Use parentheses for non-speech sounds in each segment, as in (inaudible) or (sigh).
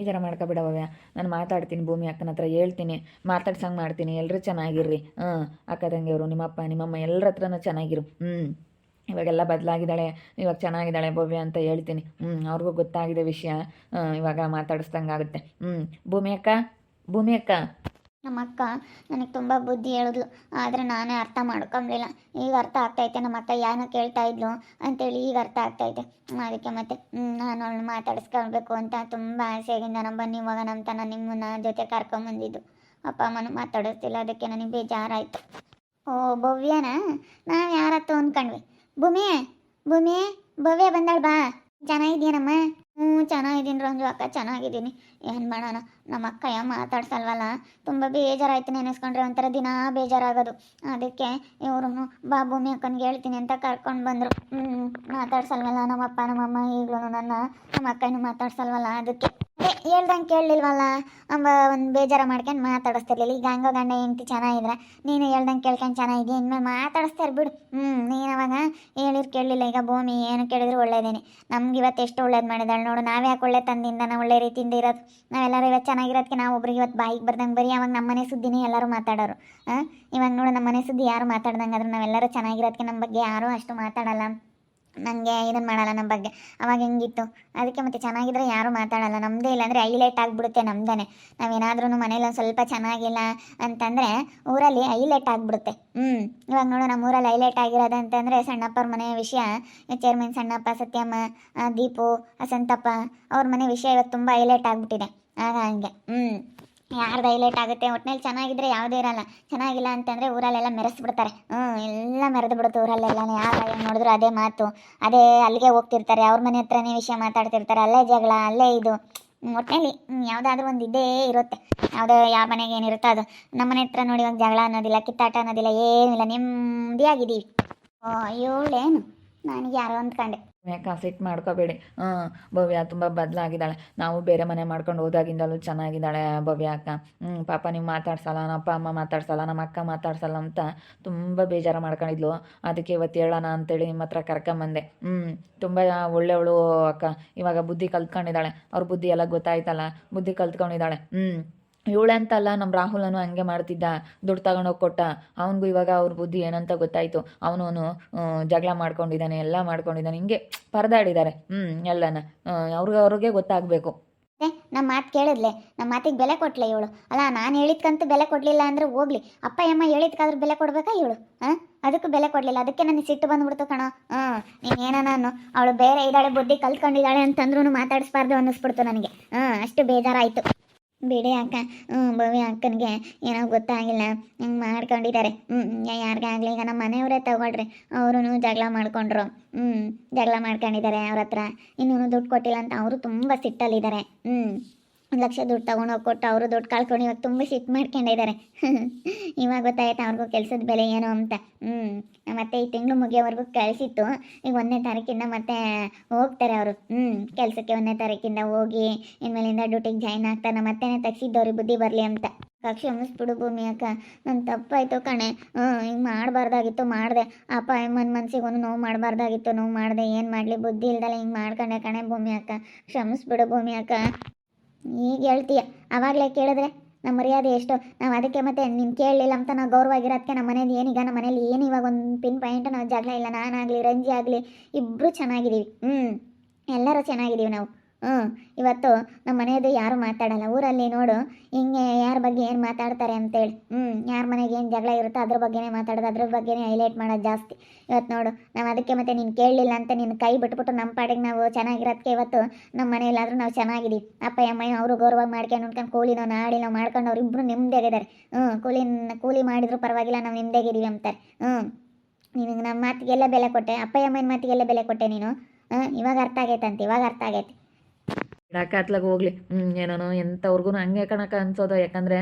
ಈ ಥರ ಮಾಡ್ಕೊಬೇಡ ಭವ್ಯ ನಾನು ಮಾತಾಡ್ತೀನಿ ಭೂಮಿ ಅಕ್ಕನ ಹತ್ರ, ಹೇಳ್ತೀನಿ. ಮಾತಾಡ್ಸಂಗೆ ಮಾಡ್ತೀನಿ. ಎಲ್ಲರೂ ಚೆನ್ನಾಗಿರ್ರಿ. ಹಾಂ ಅಕ್ಕ ತಂಗಿಯವರು, ನಿಮ್ಮಪ್ಪ, ನಿಮ್ಮಮ್ಮ ಎಲ್ಲರ ಹತ್ರನೂ ಚೆನ್ನಾಗಿರು. ಹ್ಞೂ. ಇವಾಗೆಲ್ಲ ಬದಲಾಗಿದ್ದಾಳೆ. ಇವಾಗ ಚೆನ್ನಾಗಿದ್ದಾಳೆ ಭವ್ಯ ಅಂತ ಹೇಳ್ತೀನಿ. ಹ್ಞೂ. ಅವ್ರಿಗೂ ಗೊತ್ತಾಗಿದೆ ವಿಷಯ. ಇವಾಗ ಮಾತಾಡಿಸ್ದಂಗೆ ಆಗುತ್ತೆ ಹ್ಞೂ. ಭೂಮಿ ಅಕ್ಕ? ಭೂಮಿ ಅಕ್ಕ? ನಮ್ಮ ಅಕ್ಕ ನನಗೆ ತುಂಬ ಬುದ್ಧಿ ಹೇಳಿದ್ಲು, ಆದರೆ ನಾನೇ ಅರ್ಥ ಮಾಡ್ಕೊಂಬಿಲ್ಲ ಈಗ ಅರ್ಥ ಆಗ್ತೈತೆ ನಮ್ಮ ಅಕ್ಕ ಯಾನ ಕೇಳ್ತಾ ಇದ್ಲು ಅಂತೇಳಿ ಈಗ ಅರ್ಥ ಆಗ್ತೈತೆ ಅದಕ್ಕೆ ಮತ್ತೆ ನಾನು ಅವಳು ಮಾತಾಡಿಸ್ಕೊಳ್ಬೇಕು ಅಂತ ತುಂಬ ಆಸೆಯಾಗಿಂದ ನಮ್ಮ ಬನ್ನಿ ಇವಾಗ ನಮ್ಮ ತನ ನಿಮ್ಮನ್ನ ಜೊತೆ ಕರ್ಕೊಂಬಂದಿದ್ದು ಅಪ್ಪ ಅಮ್ಮನೂ ಮಾತಾಡಿಸ್ತಿಲ್ಲ, ಅದಕ್ಕೆ ನನಗೆ ಬೇಜಾರಾಯಿತು. ಓ, ಭವ್ಯನಾ? ನಾವು ಯಾರತ್ತು ಅಂದ್ಕೊಂಡ್ವಿ ಭೂಮಿ? ಭೂಮಿ? ಭವ್ಯ ಬಂದಾಳ ಬಾ. ಚೆನ್ನಾಗಿದ್ದೀನಮ್ಮ ಹ್ಞೂ, ಚೆನ್ನಾಗಿದ್ದೀನಿ ರಂಜು ಅಕ್ಕ, ಚೆನ್ನಾಗಿದ್ದೀನಿ. ಏನು ಮಾಡೋಣ? ನಮ್ಮ ಅಕ್ಕಯ್ಯ ಮಾತಾಡ್ಸಲ್ವಲ್ಲ? ತುಂಬ ಬೇಜಾರಾಯ್ತು ನೆನೆಸ್ಕೊಂಡ್ರೆ ಒಂಥರ ದಿನ ಬೇಜಾರಾಗೋದು. ಅದಕ್ಕೆ ಇವರು ಬಾ ಭೂಮಿ ಅಕ್ಕನಿಗೆ ಹೇಳ್ತೀನಿ ಅಂತ ಕರ್ಕೊಂಡು ಬಂದರು. ಮಾತಾಡ್ಸಲ್ವಲ್ಲ ನಮ್ಮಪ್ಪ ನಮ್ಮಮ್ಮ ಈಗಲೂ ನನ್ನ, ನಮ್ಮ ಅಕ್ಕನೂ ಮಾತಾಡ್ಸಲ್ವಲ್ಲ ಅದಕ್ಕೆ. ಅದೇ ಹೇಳ್ದಂಗೆ ಕೇಳಲಿಲ್ವಲ್ಲ? ಅಂಬ ಒಂದು ಬೇಜಾರ ಮಾಡ್ಕೊಂಡು ಮಾತಾಡಿಸ್ತಿರ್ಲಿಲ್ಲ. ಈಗ ಹಂಗೋ ಗಂಡ ಹೆಂಡ್ತಿ ಚೆನ್ನಾಗಿದ್ರೆ ನೀನು ಹೇಳ್ದಂಗೆ ಕೇಳ್ಕೊಂಡು ಚೆನ್ನಾಗಿದೆ ಇನ್ಮೇಲೆ ಮಾತಾಡಿಸ್ತಾರೆ ಬಿಡು. ಹ್ಞೂ ನೀನು ಅವಾಗ ಹೇಳಿರು ಕೇಳಲಿಲ್ಲ. ಈಗ ಭೂಮಿ ಏನು ಕೇಳಿದ್ರು ಒಳ್ಳೇದೇನೆ. ನಮ್ಗೆ ಇವತ್ತು ಎಷ್ಟು ಒಳ್ಳೇದು ಮಾಡಿದಾಳೆ ನೋಡು. ನಾವು ಯಾಕೆ ಒಳ್ಳೆ ತಂದಿಂದ ನಾವು ಒಳ್ಳೆ ರೀತಿಯಿಂದ ಇರೋದು? ನಾವೆಲ್ಲರೂ ಇವತ್ತು ಚೆನ್ನಾಗಿರೋದಕ್ಕೆ ನಾವು ಒಬ್ರಿಗೆ ಇವತ್ತು ಬಾಯಿಗೆ ಬರ್ದಂಗೆ ಬರೀ ಅವಾಗ ನಮ್ಮ ಮನೆ ಸುದ್ದಿನೇ ಎಲ್ಲರೂ ಮಾತಾಡೋರು. ಹಾಂ ಇವಾಗ ನೋಡು ನಮ್ಮ ಮನೆ ಸುದ್ದಿ ಯಾರು ಮಾತಾಡ್ದಂಗೆ ಆದ್ರೆ ನಾವೆಲ್ಲರೂ ಚೆನ್ನಾಗಿರೋದಕ್ಕೆ ನಮ್ಮ ಬಗ್ಗೆ ಯಾರೂ ಅಷ್ಟು ಮಾತಾಡಲ್ಲ. ನನಗೆ ಇದನ್ನು ಮಾಡಲ್ಲ ನಮ್ಮ ಬಗ್ಗೆ. ಅವಾಗ ಹೆಂಗಿತ್ತು? ಅದಕ್ಕೆ ಮತ್ತೆ ಚೆನ್ನಾಗಿದ್ರೆ ಯಾರೂ ಮಾತಾಡಲ್ಲ. ನಮ್ಮದೇ ಇಲ್ಲಾಂದರೆ ಹೈಲೈಟ್ ಆಗಿಬಿಡುತ್ತೆ ನಮ್ದೇ ನಾವೇನಾದ್ರೂ ಮನೇಲಿ ಒಂದು ಸ್ವಲ್ಪ ಚೆನ್ನಾಗಿಲ್ಲ ಅಂತಂದರೆ ಊರಲ್ಲಿ ಹೈಲೈಟ್ ಆಗಿಬಿಡುತ್ತೆ. ಹ್ಞೂ ಇವಾಗ ನೋಡು ನಮ್ಮ ಊರಲ್ಲಿ ಹೈಲೈಟ್ ಆಗಿರೋದು ಅಂತಂದರೆ ಸಣ್ಣಪ್ಪರ ಮನೆ ವಿಷಯ ಚೇರ್ಮನ್ ಸಣ್ಣಪ್ಪ, ಸತ್ಯಮ್ಮ ದೀಪು ಸಂತಪ್ಪ ಅವ್ರ ಮನೆ ವಿಷಯ ಇವತ್ತು ತುಂಬ ಹೈಲೈಟ್ ಆಗಿಬಿಟ್ಟಿದೆ. ಆಗ ಹಂಗೆ. ಹ್ಞೂ ಯಾರ್ದು ಹೈಲೈಟ್ ಆಗುತ್ತೆ? ಒಟ್ನಲ್ಲಿ ಚೆನ್ನಾಗಿದ್ರೆ ಯಾವುದೇ ಇರಲ್ಲ. ಚೆನ್ನಾಗಿಲ್ಲ ಅಂತಂದರೆ ಊರಲ್ಲೆಲ್ಲ ಮೆರೆಸ್ಬಿಡ್ತಾರೆ. ಹ್ಞೂ ಎಲ್ಲ ಮೆರೆದು ಬಿಡುತ್ತೆ ಊರಲ್ಲೆಲ್ಲ. ಯಾರು ಏನು ನೋಡಿದ್ರು ಅದೇ ಮಾತು. ಅದೇ ಅಲ್ಲಿಗೆ ಹೋಗ್ತಿರ್ತಾರೆ. ಅವ್ರ ಮನೆ ಹತ್ರನೇ ವಿಷಯ ಮಾತಾಡ್ತಿರ್ತಾರೆ. ಅಲ್ಲೇ ಜಗಳ, ಅಲ್ಲೇ ಇದು. ಒಟ್ಟಿನಲ್ಲಿ ಯಾವುದಾದ್ರೂ ಒಂದು ಇದೇ ಇರುತ್ತೆ. ಯಾವುದೋ ಯಾವ ಮನೆಗೆ ಏನಿರುತ್ತೋ ಅದು. ನಮ್ಮ ಮನೆ ಹತ್ರ ನೋಡಿ ಇವಾಗ ಜಗಳ ಅನ್ನೋದಿಲ್ಲ, ಕಿತ್ತಾಟ ಅನ್ನೋದಿಲ್ಲ ಏನಿಲ್ಲ ನೆಮ್ಮದಿಯಾಗಿದ್ದೀವಿ. ಓ ಇವಳೇನು ನನಗೆ ಯಾರೋ ಅಂದ್ಕೊಂಡೆ ಯಾಕೆ ಸಿಟ್ಟು ಮಾಡ್ಕೋಬೇಡಿ. ಹಾಂ ಭವ್ಯ ತುಂಬ ಬದಲಾಗಿದ್ದಾಳೆ. ನಾವು ಬೇರೆ ಮನೆ ಮಾಡ್ಕೊಂಡು ಹೋದಾಗಿಂದಲೂ ಚೆನ್ನಾಗಿದ್ದಾಳೆ ಭವ್ಯ ಅಕ್ಕ. ಹ್ಞೂ ಪಾಪ ನೀವು ಮಾತಾಡ್ಸಲ್ಲ ನಮ್ಮ ಅಪ್ಪ ಅಮ್ಮ ಮಾತಾಡ್ಸಲ್ಲ, ನಮ್ಮ ಅಕ್ಕ ಮಾತಾಡ್ಸಲ್ಲ ಅಂತ ತುಂಬ ಬೇಜಾರು ಮಾಡ್ಕೊಂಡಿದ್ಲು. ಅದಕ್ಕೆ ಇವತ್ತು ಹೇಳೋಣ ಅಂತೇಳಿ ನಿಮ್ಮ ಹತ್ರ ಕರ್ಕೊಂಬಂದೆ. ಹ್ಞೂ ತುಂಬ ಒಳ್ಳೆಯವಳು ಅಕ್ಕ. ಇವಾಗ ಬುದ್ಧಿ ಕಲ್ತ್ಕೊಂಡಿದ್ದಾಳೆ. ಅವ್ರ ಬುದ್ಧಿ ಎಲ್ಲ ಗೊತ್ತಾಯ್ತಲ್ಲ? ಬುದ್ಧಿ ಕಲ್ತ್ಕೊಂಡಿದ್ದಾಳೆ. ಹ್ಞೂ ಇವಳಂತಲ್ಲ ನಮ್ಮ ರಾಹುಲನು ಹಂಗೆ ಮಾಡ್ತಿದ್ದ, ದುಡ್ಡು ತಗೊಂಡೋಗಿ ಕೊಟ್ಟ. ಅವನಿಗೂ ಇವಾಗ ಅವ್ರ ಬುದ್ಧಿ ಏನಂತ ಗೊತ್ತಾಯ್ತು. ಅವನು ಜಗಳ ಮಾಡ್ಕೊಂಡಿದ್ದಾನೆ ಎಲ್ಲ ಮಾಡ್ಕೊಂಡಿದ್ದಾನೆ ಹಿಂಗೆ ಪರದಾಡಿದ್ದಾರೆ ಹ್ಮ್, ಎಲ್ಲನ. ಅವ್ರಿಗೆ ಅವ್ರಿಗೆ ಗೊತ್ತಾಗಬೇಕು. ನಮ್ಮ ಮಾತು ಕೇಳಿದ್ಲೆ. ನಮ್ಮ ಮಾತಿಗೆ ಬೆಲೆ ಕೊಟ್ಲೆ ಇವಳು. ಅಲ್ಲ, ನಾನು ಹೇಳಿದ್ಕಂತ ಬೆಲೆ ಕೊಡಲಿಲ್ಲ ಅಂದ್ರೆ ಹೋಗ್ಲಿ. ಅಪ್ಪ, ಅಮ್ಮ ಹೇಳಿದ್ಕಾದ್ರೆ ಬೆಲೆ ಕೊಡ್ಬೇಕಾ ಇವಳು? ಹಾಂ ಅದಕ್ಕೂ ಬೆಲೆ ಕೊಡ್ಲಿಲ್ಲ. ಅದಕ್ಕೆ ನನಗೆ ಸಿಟ್ಟು ಬಂದ್ಬಿಡ್ತು ಕಣ. ಹಾಂ ನೀನು ಏನೋ ನಾನು ಅವಳು ಬೇರೆ ಇದ್ದಾಳೆ, ಬುದ್ಧಿ ಕಲ್ತ್ಕೊಂಡಿದ್ದಾಳೆ ಅಂತಂದ್ರೂ ಮಾತಾಡಿಸ್ಬಾರ್ದು ಅನ್ನಿಸ್ಬಿಡ್ತು ನನಗೆ. ಹಾಂ ಅಷ್ಟು ಬೇಜಾರಾಯಿತು. ಬಿಡಿ ಅಕ್ಕ ಭವ್ಯ ಅಕ್ಕನಿಗೆ ಏನೋ ಗೊತ್ತಾಗಿಲ್ಲ. ಹಿಂಗೆ ಮಾಡ್ಕೊಂಡಿದ್ದಾರೆ ಹ್ಞೂ ಯಾರಿಗಾಗಲಿ ಈಗ ನಮ್ಮ ಮನೆಯವರೇ ತಗೊಳ್ರಿ. ಅವರು ಜಗಳ ಮಾಡ್ಕೊಂಡ್ರು. ಹ್ಞೂ ಜಗಳ ಮಾಡ್ಕೊಂಡಿದ್ದಾರೆ ಅವ್ರ ಹತ್ರ. ಇನ್ನೂ ದುಡ್ಡು ಕೊಟ್ಟಿಲ್ಲ ಅಂತ ಅವರು ತುಂಬ ಸಿಟ್ಟಲ್ಲಿದ್ದಾರೆ ಹ್ಞೂ ಒಂದು ಲಕ್ಷ ದುಡ್ಡು ತೊಗೊಂಡೋಗಿ ಕೊಟ್ಟು ಅವರು ದುಡ್ಡು ಕಳ್ಕೊಂಡು ಇವಾಗ ತುಂಬ ಸಿಟ್ಟು ಮಾಡ್ಕೊಂಡಿದ್ದಾರೆ (laughs) ಇವಾಗ ಗೊತ್ತಾಯ್ತು ಅವ್ರಿಗೂ ಕೆಲಸದ ಬೆಲೆ ಏನು ಅಂತ. ಹ್ಞೂ ಮತ್ತೆ ಈ ತಿಂಗಳು ಮುಗಿಯೋವರೆಗೂ ಕಳಿಸಿತ್ತು. ಈಗ ಒಂದನೇ ತಾರೀಕಿಂದ ಮತ್ತೆ ಹೋಗ್ತಾರೆ ಅವರು. ಹ್ಞೂ ಕೆಲಸಕ್ಕೆ ಒಂದನೇ ತಾರೀಕಿಂದ ಹೋಗಿ, ಇನ್ಮೇಲಿಂದ ಡ್ಯೂಟಿಗೆ ಜಾಯ್ನ್ ಆಗ್ತಾನೆ. ಮತ್ತೆನೇ ತೆಗ್ಸಿದ್ದವ್ರಿಗೆ ಬುದ್ಧಿ ಬರಲಿ ಅಂತ. ಕ್ಷಮಿಸ್ಬಿಡು ಭೂಮಿ ಅಕ್ಕ. ನನ್ನ ತಪ್ಪಾಯಿತು ಕಣೆ. ಹ್ಞೂ ಹಿಂಗೆ ಮಾಡಬಾರ್ದಾಗಿತ್ತು, ಮಾಡಿದೆ. ಅಪ್ಪ, ಅಮ್ಮನ ಮನ್ಸಿಗೆ ಒಂದು ನೋವು ಮಾಡಬಾರ್ದಾಗಿತ್ತು, ನೋವು ಮಾಡಿದೆ. ಏನು ಮಾಡಲಿ? ಬುದ್ಧಿ ಇಲ್ದಲ್ಲ ಹಿಂಗೆ ಮಾಡ್ಕೊಂಡೆ ಕಣೆ ಭೂಮಿ ಅಕ್ಕ. ಕ್ಷಮಿಸ್ಬಿಡು ಭೂಮಿ ಅಕ್ಕ. ಈಗ ಹೇಳ್ತೀಯ. ಆವಾಗಲೇ ಕೇಳಿದ್ರೆ ನಮ್ಮ ಮರ್ಯಾದೆ ಎಷ್ಟು? ನಾವು ಅದಕ್ಕೆ ಮತ್ತೆ ನೀನು ಕೇಳಲಿಲ್ಲ ಅಂತ ನಾವು ಗೌರವಾಗಿರೋದಕ್ಕೆ ನಮ್ಮ ಮನೇಲಿ ಏನೀಗ? ನಮ್ಮ ಮನೇಲಿ ಏನು ಇವಾಗ ಒಂದು ಪಿನ್ ಪಾಯಿಂಟ್ ನಾವು ಜಗಳ ಇಲ್ಲ, ನಾನಾಗಲಿ ರಂಜಿ ಆಗಲಿ ಇಬ್ಬರು ಚೆನ್ನಾಗಿದ್ದೀವಿ. ಹ್ಞೂ ಎಲ್ಲರೂ ಚೆನ್ನಾಗಿದ್ದೀವಿ ನಾವು. ಹ್ಞೂ, ಇವತ್ತು ನಮ್ಮ ಮನೆಯದು ಯಾರು ಮಾತಾಡಲ್ಲ. ಊರಲ್ಲಿ ನೋಡು, ಹಿಂಗೆ ಯಾರ ಬಗ್ಗೆ ಏನು ಮಾತಾಡ್ತಾರೆ ಅಂತೇಳಿ. ಹ್ಞೂ, ಯಾರ ಮನೆಗೆ ಏನು ಜಗಳ ಇರುತ್ತೋ ಅದ್ರ ಬಗ್ಗೆನೇ ಮಾತಾಡೋದು, ಅದ್ರ ಬಗ್ಗೆನೇ ಹೈಲೈಟ್ ಮಾಡೋದು ಜಾಸ್ತಿ. ಇವತ್ತು ನೋಡು, ನಾವು ಅದಕ್ಕೆ ಮತ್ತೆ ನೀನು ಕೇಳಲಿಲ್ಲ ಅಂತ ನಿನ್ನ ಕೈ ಬಿಟ್ಬಿಟ್ಟು ನಮ್ಮ ಪಾಡಿಗೆ ನಾವು ಚೆನ್ನಾಗಿರೋದಕ್ಕೆ ಇವತ್ತು ನಮ್ಮ ಮನೆಯಲ್ಲಾದರೂ ನಾವು ಚೆನ್ನಾಗಿದ್ದೀವಿ. ಅಪ್ಪ ಅಮ್ಮ ಅವರು ಗೌರವ ಮಾಡ್ಕೊಂಡು ಉಣ್ಕೊಂಡು ಕೂಲಿನೋ ನಾವು ಮಾಡ್ಕೊಂಡು ಅವ್ರು ಇಬ್ಬರು ನೆಮ್ಮದಿಯಾಗಿದ್ದಾರೆ ಹ್ಞೂ ಕೂಲಿ ಕೂಲಿ ಮಾಡಿದ್ರು ಪರವಾಗಿಲ್ಲ, ನಾವು ನೆಮ್ಮದಿಯಾಗಿದ್ದೀವಿ ಅಂತಾರೆ. ಹ್ಞೂ, ನಿನಗೆ ನಮ್ಮ ಮಾತಿಗೆಲ್ಲ ಬೆಲೆ ಕೊಟ್ಟೆ. ಅಪ್ಪ ಅಮ್ಮನ ಮಾತಿಗೆಲ್ಲ ಬೆಲೆ ಕೊಟ್ಟೆ ನೀನು? ಇವಾಗ ಅರ್ಥ ಆಗೈತಂತೆ, ಇವಾಗ ಅರ್ಥ ಆಗೈತೆ. ಬಿಡಾಕ ಹತ್ಲಾಗ ಹೋಗ್ಲಿ. ಹ್ಞೂ ಏನೋ ಎಂಥವ್ರಿಗೂ ಹಂಗೆ ಕಣಕ ಅನ್ಸೋದು. ಯಾಕಂದರೆ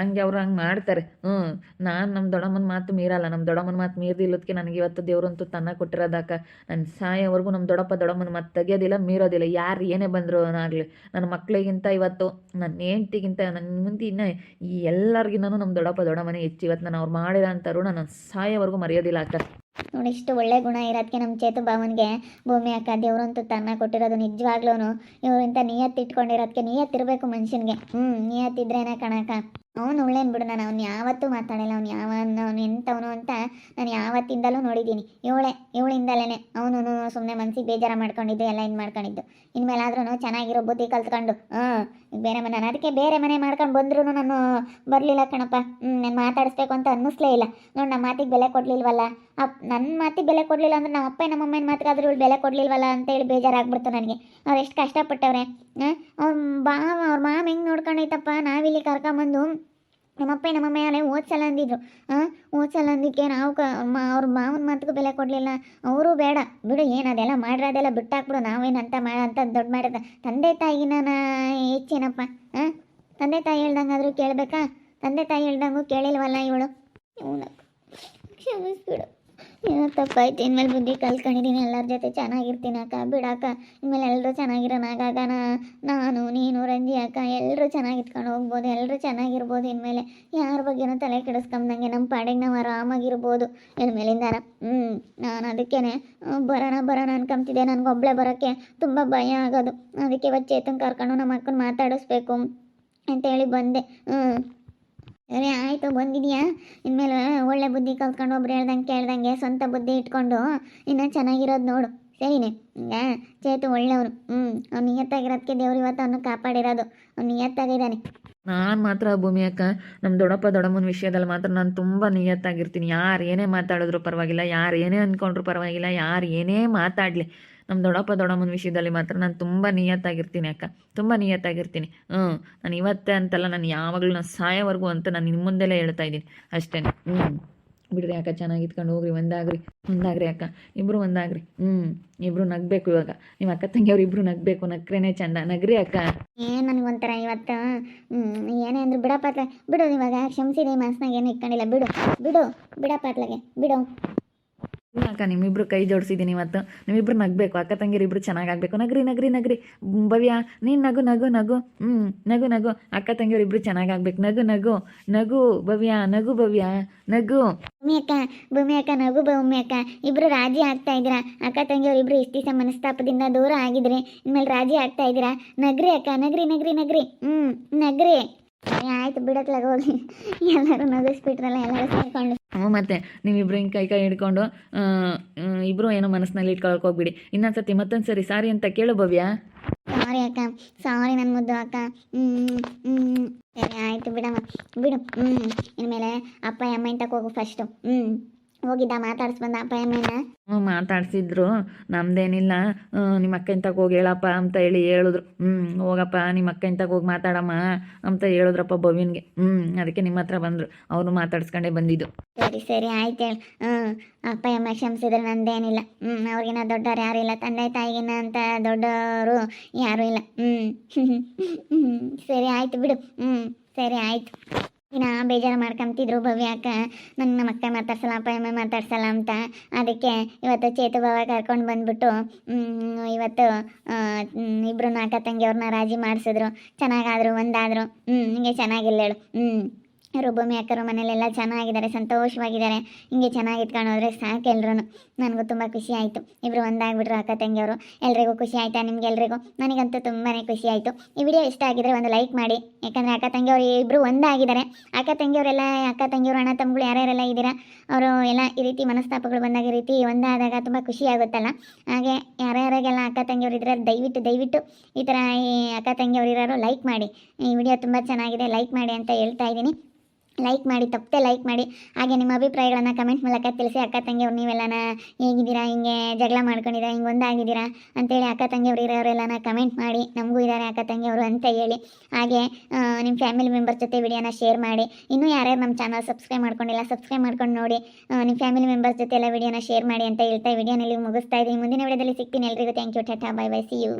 ಹಂಗೆ ಅವ್ರು ಹಂಗೆ ಮಾಡ್ತಾರೆ. ಹ್ಞೂ ನಾನು ನಮ್ಮ ದೊಡ್ಡಮ್ಮನ ಮಾತು ಮೀರಲ್ಲ. ನಮ್ಮ ದೊಡ್ಡಮ್ಮನ ಮಾತು ಮೀರ್ದಿಲ್ಲದಕ್ಕೆ ನನಗೆ ಇವತ್ತು ದೇವ್ರಂತೂ ತನ್ನ ಕೊಟ್ಟಿರೋದಕ್ಕ ನನ್ನ ಸಾಯೋವರೆಗೂ ನಮ್ಮ ದೊಡ್ಡಪ್ಪ ದೊಡ್ಡಮ್ಮನ ಮಾತು ತೆಗಿಯೋದಿಲ್ಲ ಮೀರೋದಿಲ್ಲ. ಯಾರು ಏನೇ ಬಂದರೂ ಆಗಲಿ ನನ್ನ ಮಕ್ಕಳಿಗಿಂತ ಇವತ್ತು ನನ್ನ ಹೆಂಡ್ತಿಗಿಂತ ನನ್ನ ಮುಂದೆ ಇನ್ನೂ ಈ ಎಲ್ಲರಿಗಿನ್ನೂ ನಮ್ಮ ದೊಡ್ಡಪ್ಪ ದೊಡ್ಡಮ್ಮನೇ ಹೆಚ್ಚು ಇವತ್ತು ನಾನು ಅವ್ರು ಮಾಡಿರೋ ಅಂಥವ್ರು ನಾನು ಸಾಯೋವರೆಗೂ ಮರೆಯೋದಿಲ್ಲ ಅಕ್ಕ. ನೋಡಿ, ಇಷ್ಟು ಒಳ್ಳೆ ಗುಣ ಇರೋದಕ್ಕೆ ನಮ್ಮ ಚೇತು ಭಾವನ್ಗೆ ಭೂಮಿ, ಅಕ್ಕ, ದೇವ್ರಂತೂ ತನ್ನ ಕೊಟ್ಟಿರೋದು ನಿಜವಾಗ್ಲೂ ಇವ್ರಿಂತ ನಿಯತ್ ಇರಬೇಕು ಮನುಷ್ಯನಿಗೆ. ಹ್ಞೂ ನಿಯತ್ತಿದ್ರೇನೆ ಕಣಕ ಅವನು ಒಳ್ಳೇನು ಬಿಡು ನಾನು, ಅವ್ನು ಯಾವತ್ತೂ ಮಾತಾಡಿಲ್ಲ, ಅವ್ನು ಯಾವ, ಅವ್ನು ಎಂಥವನು ಅಂತ ನಾನು ಯಾವತ್ತಿಂದಲೂ ನೋಡಿದ್ದೀನಿ. ಇವಳೆ ಇವಳಿಂದಲೇ ಅವನು ಸುಮ್ಮನೆ ಮನಸ್ಸಿಗೆ ಬೇಜಾರ ಮಾಡ್ಕೊಂಡಿದ್ದು, ಎಲ್ಲ ಇದು ಮಾಡ್ಕೊಂಡಿದ್ದು. ಇನ್ಮೇಲಾದ್ರೂ ಚೆನ್ನಾಗಿರೋ ಬುದ್ಧಿ ಕಲ್ತ್ಕೊಂಡು ಹಾಂ ಬೇರೆ ಮನೆ ಅದಕ್ಕೆ ಬೇರೆ ಮನೆ ಮಾಡ್ಕೊಂಡು ಬಂದ್ರೂ ನಾನು ಬರಲಿಲ್ಲ ಕಣಪ್ಪ. ಹ್ಞೂ ನಾನು ಮಾತಾಡಿಸ್ಬೇಕು ಅಂತ ಅನ್ನಿಸ್ಲೇ ಇಲ್ಲ. ನೋಡಿ ನಮ್ಮ ಮಾತಿಗೆ ಬೆಲೆ ಕೊಡಲಿಲ್ವಲ್ಲ? ಅಪ್ ನನ್ನ ಮಾತಿಗೆ ಬೆಲೆ ಕೊಡಲಿಲ್ಲ ಅಂದ್ರೆ ನಮ್ಮ ಅಪ್ಪ ನಮ್ಮ ಅಮ್ಮನ ಮಾತಿಗಾದ್ರೂ ಇವಳು ಬೆಲೆ ಕೊಡಲಿಲ್ವಲ್ಲ ಅಂತೇಳಿ ಬೇಜಾರಾಗ್ಬಿಡ್ತು ನನಗೆ. ಅವ್ರು ಎಷ್ಟು ಕಷ್ಟಪಟ್ಟವ್ರೆ ಅವ್ರ ಬಾವ, ಅವ್ರ ಮಾಮ ಹೆಂಗೆ ನೋಡ್ಕೊಂಡೈತಪ್ಪ? ನಾವಿಲ್ಲಿ ಕರ್ಕೊಂಬಂದು ನಮ್ಮಪ್ಪ ನಮ್ಮ ಮೇಲೆ ಓದ್ಸಲ ಅಂದಿದ್ರು ಹಾಂ ಓದ್ಸಲ ಅಂದಿಕ್ಕೆ ನಾವು ಕ ಅವ್ರ ಮಾವನ ಮಾತಿಗೂ ಬೆಲೆ ಕೊಡಲಿಲ್ಲ. ಅವರು ಬೇಡ. ಬಿಡು, ಏನು ಅದೆಲ್ಲ ಮಾಡಿರೋದೆಲ್ಲ ಬಿಟ್ಟಾಕ್ಬಿಡು. ನಾವೇನಂತ ಮಾಡ ಅಂತ ದೊಡ್ಡ ಮಾಡಿದ. ತಂದೆ ತಾಯಿನ ಹೆಚ್ಚೇನಪ್ಪ ಹಾಂ ತಂದೆ ತಾಯಿ ಹೇಳ್ದಂಗಾದ್ರೂ ಕೇಳಬೇಕಾ? ತಂದೆ ತಾಯಿ ಹೇಳ್ದಂಗೂ ಕೇಳಿಲ್ವಲ್ಲ ಇವಳು? ಕ್ಷಮಿಸ್ಬಿಡು. ಏನೋ ತಪ್ಪಾಯ್ತು. ಇನ್ಮೇಲೆ ಬುದ್ಧಿ ಕಲ್ತ್ಕೊಂಡಿದ್ದೀನಿ ಎಲ್ಲರ ಜೊತೆ ಚೆನ್ನಾಗಿರ್ತೀನಿ ಅಕ್ಕ. ಬಿಡಕ್ಕ ಇನ್ಮೇಲೆ ಎಲ್ಲರೂ ಚೆನ್ನಾಗಿರೋಣ ನಾ- ನಾನು, ನೀನು, ರಂಜಿ ಅಕ್ಕ. ಎಲ್ಲರೂ ಚೆನ್ನಾಗಿತ್ಕೊಂಡು ಹೋಗ್ಬೋದು. ಎಲ್ಲರೂ ಚೆನ್ನಾಗಿರ್ಬೋದು ಇನ್ಮೇಲೆ. ಯಾರ ಬಗ್ಗೆನೂ ತಲೆ ಕೆಡಿಸ್ಕೊಂಬಂಗೆ ನಮ್ಮ ಪಾಡಿಗೆ ನಾವು ಆರಾಮಾಗಿರ್ಬೋದು. ಇನ್ಮೇಲಿಂದಾನ ಹ್ಞೂ ನಾನು ಅದಕ್ಕೇ ಬರೋಣ ಬರೋಣ ಅನ್ಕೊಂತಿದ್ದೆ ನನಗೊಬ್ಳೆ ಬರೋಕ್ಕೆ ತುಂಬ ಭಯ ಆಗೋದು. ಅದಕ್ಕೆ ಇವತ್ತು ಚೇತನ್ ಕರ್ಕೊಂಡು ನಮ್ಮ ಅಕ್ಕನ ಮಾತಾಡಿಸ್ಬೇಕು ಅಂತೇಳಿ ಬಂದೆ. ಹ್ಞೂ ಸರಿ ಆಯಿತು, ಬಂದಿದೆಯಾ? ಇನ್ಮೇಲೆ ಒಳ್ಳೆ ಬುದ್ಧಿ ಕಲ್ತ್ಕೊಂಡು ಒಬ್ರು ಹೇಳ್ದಂಗೆ ಕೇಳ್ದಂಗೆ ಸ್ವಂತ ಬುದ್ಧಿ ಇಟ್ಕೊಂಡು ಇನ್ನೂ ಚೆನ್ನಾಗಿರೋದು ನೋಡು. ಸರಿನೇ? ಈಗ ಚೇತು ಒಳ್ಳೆಯವನು ಹ್ಞೂ ಅವ್ನು ನಿಯತ್ತಾಗಿರೋದಕ್ಕೆ ದೇವ್ರು ಇವತ್ತು ಅವನು ಕಾಪಾಡಿರೋದು. ಅವ್ನು ನಿಯತ್ತಾಗಿದ್ದಾನೆ. ನಾನು ಮಾತ್ರ ಭೂಮಿ ಅಕ್ಕ ನಮ್ಮ ದೊಡ್ಡಪ್ಪ ದೊಡ್ಡಮ್ಮನ ವಿಷಯದಲ್ಲಿ ಮಾತ್ರ ನಾನು ತುಂಬ ನಿಯತ್ತಾಗಿರ್ತೀನಿ. ಯಾರು ಏನೇ ಮಾತಾಡಿದ್ರು ಪರವಾಗಿಲ್ಲ, ಯಾರು ಏನೇ ಅಂದ್ಕೊಂಡ್ರು ಪರವಾಗಿಲ್ಲ, ಯಾರು ಏನೇ ಮಾತಾಡಲಿ. ನಮ್ಮ ದೊಡ್ಡಪ್ಪ ದೊಡ್ಡಮ್ಮನ ವಿಷಯದಲ್ಲಿ ಮಾತ್ರ ನಾನು ತುಂಬ ನಿಯತ್ತಾಗಿರ್ತೀನಿ ಅಕ್ಕ. ತುಂಬ ನಿಯತ್ತಾಗಿರ್ತೀನಿ. ಹ್ಞೂ ನಾನು ಇವತ್ತೇ ಅಂತಲ್ಲ ನಾನು ಯಾವಾಗಲೂ ನಾನು ಸಾಯೋವರೆಗೂ ಅಂತ ನಾನು ನಿಮ್ಮ ಮುಂದೆಲೇ ಹೇಳ್ತಾ ಇದ್ದೀನಿ. ಅಷ್ಟೇ ಹ್ಞೂ ಬಿಡ್ರಿ ಅಕ್ಕ, ಚೆನ್ನಾಗಿ ಇಟ್ಕೊಂಡು ಹೋಗ್ರಿ. ಒಂದಾಗ್ರಿ. ಒಂದಾಗ್ರಿ ಅಕ್ಕ. ಇಬ್ಬರು ಒಂದಾಗ್ರಿ. ಹ್ಞೂ ಇಬ್ಬರು ನಗಬೇಕು ಇವಾಗ. ನಿಮ್ಮ ಅಕ್ಕ ತಂಗಿಯವ್ರು ಇಬ್ಬರು ನಗಬೇಕು. ನಕ್ರೇನೆ ಚಂದ. ನಗ್ರಿ ಅಕ್ಕ. ಏನು ನನಗೊಂಥರ ಇವತ್ತು ಏನೇ ಅಂದ್ರು ಬಿಡಪ್ಪ ಬಿಡು ಇವಾಗ ಕ್ಷಮಿಸಿದೆ ಮನಸ್ನಾಗ ಏನು ಇಟ್ಕೊಂಡಿಲ್ಲ. ಬಿಡು. ಬಿಡು. ಬಿಡಪ್ಪ ಬಿಡು. ಅಕ್ಕ, ನಿಮ್ಮಿಬ್ರು ಕೈ ಜೋಡಿಸಿದ್ದೀನಿ ಇವತ್ತು. ನಿಮ್ಮಿಬ್ರು ನಗಬೇಕು, ಅಕ್ಕ ತಂಗಿರು ಇಬ್ರು ಚೆನ್ನಾಗಾಗಬೇಕು. ನಗ್ರಿ ನಗ್ರಿ ನಗ್ರಿ. ಭವ್ಯ, ನೀನು ನಗು ನಗು ನಗು. ಹ್ಞೂ ನಗು ನಗು. ಅಕ್ಕ ತಂಗಿಯವ್ರು ಇಬ್ರು ಚೆನ್ನಾಗಾಗ್ಬೇಕು. ನಗು ನಗು. ನಗು, ಭವ್ಯ ನಗು ಭವ್ಯ. ನಗು. ಭೂಮಿ ಅಕ್ಕ ಭೂಮಿ ಅಕ್ಕ, ನಗು, ಭೂಮಿ ಅಕ್ಕ. ಇಬ್ರು ರಾಜಿ ಆಗ್ತಾ ಇದ್ದೀರಾ? ಅಕ್ಕ ತಂಗಿಯವ್ರು ಇಬ್ರು ದಿವಸ ಮನಸ್ತಾಪದಿಂದ ದೂರ ಆಗಿದ್ರೆ. ಇನ್ಮೇಲೆ ರಾಜಿ ಆಗ್ತಾ ಇದ್ದೀರಾ? ನಗ್ರಿ ಅಕ್ಕ, ನಗ್ರಿ ನಗ್ರಿ ನಗ್ರಿ. ಹ್ಞೂ ನಗ್ರಿ. ಆಯ್ತು ಬಿಡತ್ಲಾಗ. ಹೋಗಿ ಎಲ್ಲರೂ ನಗಿಸ್ಬಿಟ್ರಲ್ಲ ಎಲ್ಲರೂ ಸೇರ್ಕೊಂಡು. ಹ್ಞೂ ಮತ್ತೆ ನೀವಿಬ್ರು ಹಿಂಗೆ ಕೈ ಕೈ ಹಿಡ್ಕೊಂಡು ಇಬ್ರು ಏನೋ ಮನಸ್ಸಿನಲ್ಲಿ ಇಟ್ಕೊಳಕ್ ಹೋಗ್ಬಿಡಿ. ಇನ್ನೊಂದ್ಸತಿ ಮತ್ತೊಂದು ಸರಿ ಸಾರಿ ಅಂತ ಕೇಳು ಭವ್ಯ. ಸಾರಿ ಅಕ್ಕ ಸಾರಿ ನನ್ನ ಮುದ್ದು ಅಕ್ಕ. ಹ್ಮ್ ಹ್ಞೂ ಸರಿ ಆಯಿತು ಬಿಡಮ್ಮ. ಬಿಡು ಹ್ಞೂ ಇನ್ಮೇಲೆ ಅಪ್ಪ ಅಮ್ಮ ಇಂತಕ್ಕೆ ಹೋಗು ಫಸ್ಟು ಹ್ಞೂ ಹೋಗಿದ್ದ ಮಾತಾಡ್ಸ್ ಬಂದ ಅಪ್ಪ ಅಮ್ಮನ ಹ್ಞೂ ಮಾತಾಡ್ಸಿದ್ರು. ನಮ್ದೇನಿಲ್ಲ. ನಿಮ್ಮ ಅಕ್ಕ ಇಂತಕ್ ಹೋಗಿ ಹೇಳಪ್ಪ ಅಂತ ಹೇಳಿ ಹೇಳಿದ್ರು. ಹ್ಞೂ ಹೋಗಪ್ಪ ನಿಮ್ಮ ಅಕ್ಕ ಇಂತಕ್ಕೆ ಹೋಗಿ ಮಾತಾಡಮ್ಮ ಅಂತ ಹೇಳಿದ್ರಪ್ಪ ಬವಿನ್ಗೆ ಹ್ಞೂ ಅದಕ್ಕೆ ನಿಮ್ಮ ಹತ್ರ ಬಂದರು. ಅವರು ಮಾತಾಡ್ಸ್ಕೊಂಡೆ ಬಂದಿದ್ದು. ಸರಿ ಸರಿ ಆಯ್ತು ಹೇಳಿ. ಹ್ಞೂ ಅಪ್ಪ ಅಮ್ಮ ಕ್ಷಮಿಸಿದ್ರೆ ನಂದೇನಿಲ್ಲ. ಹ್ಞೂ ಅವ್ರಿಗಿನ ದೊಡ್ಡವ್ರು ಯಾರು ಇಲ್ಲ ತಂದೆ ತಾಯಿಗಿನ ಅಂತ ದೊಡ್ಡವರು ಯಾರೂ ಇಲ್ಲ. ಹ್ಞೂ (laughs) ಸರಿ ಆಯ್ತು ಬಿಡು. ಹ್ಞೂ ಸರಿ ಆಯ್ತು. ಇನ್ನ ಬೇಜಾರು ಮಾಡ್ಕೊಂತಿದ್ರು ಭವ್ಯಾಕ ನನ್ನ ನಮ್ಮ ಅಕ್ಕ ಮಾತಾಡ್ಸಲ್ಲ, ಅಪ್ಪ ಅಮ್ಮ ಮಾತಾಡ್ಸಲ್ಲ ಅಂತ. ಅದಕ್ಕೆ ಇವತ್ತು ಚೇತು ಭಾವ ಕರ್ಕೊಂಡು ಬಂದ್ಬಿಟ್ಟು ಇವತ್ತು ಇಬ್ಬರು ನಾಲ್ಕ ತಂಗಿಯವ್ರನ್ನ ರಾಜಿ ಮಾಡಿಸಿದ್ರು. ಚೆನ್ನಾಗಾದ್ರು, ಒಂದಾದ್ರು. ಹ್ಞೂ ಹಿಂಗೆ ಚೆನ್ನಾಗಿಲ್ಲ ಹೇಳು ಹ್ಞೂ ರುಬ್ಬಮ್ಮಿ ಅಕ್ಕರು ಮನೇಲೆಲ್ಲ ಚೆನ್ನಾಗಿದ್ದಾರೆ, ಸಂತೋಷವಾಗಿದ್ದಾರೆ. ಹಿಂಗೆ ಚೆನ್ನಾಗಿ ಇಟ್ಕೊಂಡು ಹೋದ್ರೆ ಸಾಕು ಎಲ್ಲರೂ ನನಗೂ ತುಂಬ ಖುಷಿ ಆಯಿತು. ಇಬ್ಬರು ಒಂದಾಗ್ಬಿಟ್ರು ಅಕ್ಕ ತಂಗಿಯವರು. ಎಲ್ರಿಗೂ ಖುಷಿ ಆಯಿತಾ ನಿಮ್ಗೆ ಎಲ್ರಿಗೂ ನನಗಂತೂ ತುಂಬಾ ಖುಷಿ ಆಯಿತು. ಈ ವಿಡಿಯೋ ಇಷ್ಟ ಆಗಿದ್ರೆ ಒಂದು ಲೈಕ್ ಮಾಡಿ. ಯಾಕಂದರೆ ಅಕ್ಕ ತಂಗಿಯವರು ಇಬ್ಬರು ಒಂದಾಗಿದ್ದಾರೆ. ಅಕ್ಕ ತಂಗಿಯವರೆಲ್ಲ, ಅಕ್ಕ ತಂಗಿಯವರು, ಅಣ್ಣ ತಮ್ಮಗಳು ಯಾರ್ಯಾರೆಲ್ಲ ಇದ್ದೀರಾ, ಅವರು ಎಲ್ಲ ಈ ರೀತಿ ಮನಸ್ತಾಪಗಳು ಬಂದಾಗ ಈ ರೀತಿ ಒಂದಾದಾಗ ತುಂಬ ಖುಷಿ ಆಗುತ್ತಲ್ಲ? ಹಾಗೆ ಯಾರ್ಯಾರಿಗೆಲ್ಲ ಅಕ್ಕ ತಂಗಿಯವರು ಇದ್ರೆ ದಯವಿಟ್ಟು ದಯವಿಟ್ಟು ಈ ಥರ ಈ ಅಕ್ಕ ತಂಗಿಯವರು ಇರೋರು ಲೈಕ್ ಮಾಡಿ. ಈ ವಿಡಿಯೋ ತುಂಬ ಚೆನ್ನಾಗಿದೆ, ಲೈಕ್ ಮಾಡಿ ಅಂತ ಹೇಳ್ತಾ ಇದ್ದೀನಿ. ಲೈಕ್ ಮಾಡಿ, ತಪ್ಪದೆ ಲೈಕ್ ಮಾಡಿ, ಹಾಗೆ ನಿಮ್ಮ ಅಭಿಪ್ರಾಯಗಳನ್ನು ಕಮೆಂಟ್ ಮೂಲಕ ತಿಳಿಸಿ. ಅಕ್ಕ ತಂಗಿಯವ್ರು ನೀವೆಲ್ಲನ ಹೇಗಿದ್ದೀರಾ? ಹಿಂಗೆ ಜಗಳ ಮಾಡ್ಕೊಂಡಿದ್ದೀರಾ? ಹಿಂಗೆ ಒಂದಾಗಿದ್ದೀರಾ? ಅಂತೇಳಿ ಅಕ್ಕ ತಂಗಿಯವ್ರು ಇರೋರೆಲ್ಲನ ಕಮೆಂಟ್ ಮಾಡಿ. ನಮಗೂ ಇದ್ದಾರೆ ಅಕ್ಕ ತಂಗಿಯವರು ಅಂತ ಹೇಳಿ. ಹಾಗೆ ನಿಮ್ಮ ಫ್ಯಾಮಿಲಿ ಮೆಂಬರ್ ಜೊತೆ ವಿಡಿಯೋನ ಶೇರ್ ಮಾಡಿ. ಇನ್ನೂ ಯಾರ್ಯಾರು ನಮ್ಮ ಚಾನಲ್ ಸಬ್ಸ್ಕ್ರೈಬ್ ಮಾಡ್ಕೊಂಡಿಲ್ಲ ಸಬ್ಸ್ಕ್ರೈಬ್ ಮಾಡ್ಕೊಂಡು ನೋಡಿ ನಿಮ್ಮ ಫ್ಯಾಮಿಲಿ ಮೆಂಬರ್ಸ್ ಜೊತೆ ಎಲ್ಲ ವಿಡಿಯೋನ ಶೇರ್ ಮಾಡಿ ಅಂತ ಹೇಳ್ತಾ ವಿಡಿಯೋನಲ್ಲಿ ಮುಗಿಸ್ತಾ ಇದ್ದೀನಿ. ಮುಂದಿನ ವಿಡಿಯೋದಲ್ಲಿ ಸಿಗ್ತೀನಿ ಎಲ್ರಿಗೂ. Thank you tata bye bye see you